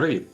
Привіт!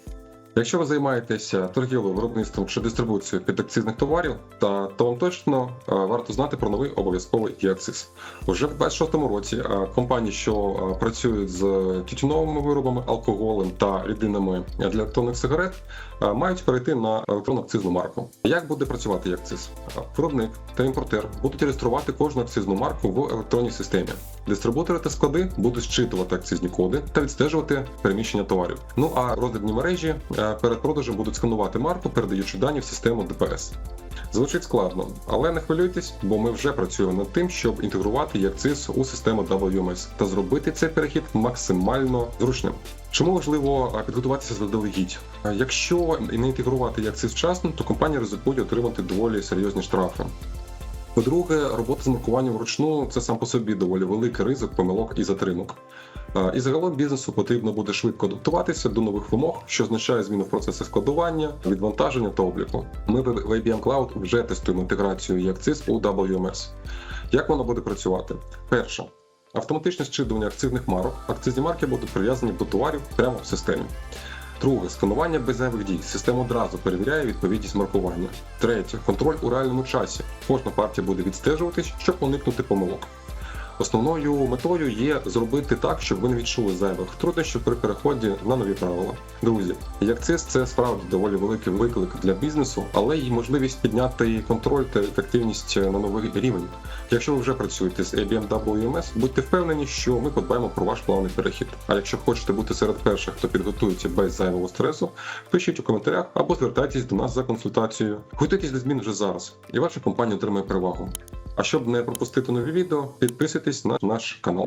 Якщо ви займаєтеся торгівлею, виробництвом чи дистрибуцією підакцизних товарів, та, то вам точно е, варто знати про новий обов'язковий ЄАКЦИЗ. Уже в 26-му році е, компанії, що е, працюють з тютюновими виробами, алкоголем та рідинами для електронних сигарет, мають перейти на електронну акцизну марку. Як буде працювати ЄАКЦИЗ? Е, Виробник та імпортер будуть реєструвати кожну акцизну марку в електронній системі. Дистрибутори та склади будуть зчитувати акцизні коди та відстежувати переміщення товарів. Ну а роздрібні мережі перед продажем будуть сканувати марку, передаючи дані в систему ДПС. Звучить складно, але не хвилюйтесь, бо ми вже працюємо над тим, щоб інтегрувати ЯКЦИС у систему WMS та зробити цей перехід максимально зручним. Чому важливо підготуватися заздалегідь? Якщо не інтегрувати ЯКЦИС вчасно, то компанія ризикує отримати доволі серйозні штрафи. По-друге, робота з маркуванням вручну це сам по собі доволі великий ризик помилок і затримок. І загалом бізнесу потрібно буде швидко адаптуватися до нових вимог, що означає зміну в процесі складування, відвантаження та обліку. Ми в IBM Cloud вже тестуємо інтеграцію ЯКЦИС у WMS. Як воно буде працювати? Перше. Автоматичне зчитування акцизних марок. Акцизні марки будуть прив'язані до товарів прямо в системі. Друге сканування без зайвих дій. Система одразу перевіряє відповідність маркування. Третє контроль у реальному часі. Кожна партія буде відстежуватись, щоб уникнути помилок. Основною метою є зробити так, щоб ви не відчули зайвих труднощів при переході на нові правила. Друзі, ЯКЦИС це справді доволі великий виклик для бізнесу, але й можливість підняти контроль та ефективність на новий рівень. Якщо ви вже працюєте з IBM WMS, будьте впевнені, що ми подбаємо про ваш плавний перехід. А якщо хочете бути серед перших, хто підготується без зайвого стресу, пишіть у коментарях або звертайтесь до нас за консультацією. Готуйтесь до змін вже зараз, і ваша компанія отримає перевагу. А щоб не пропустити нові відео, підписуйтесь на наш канал.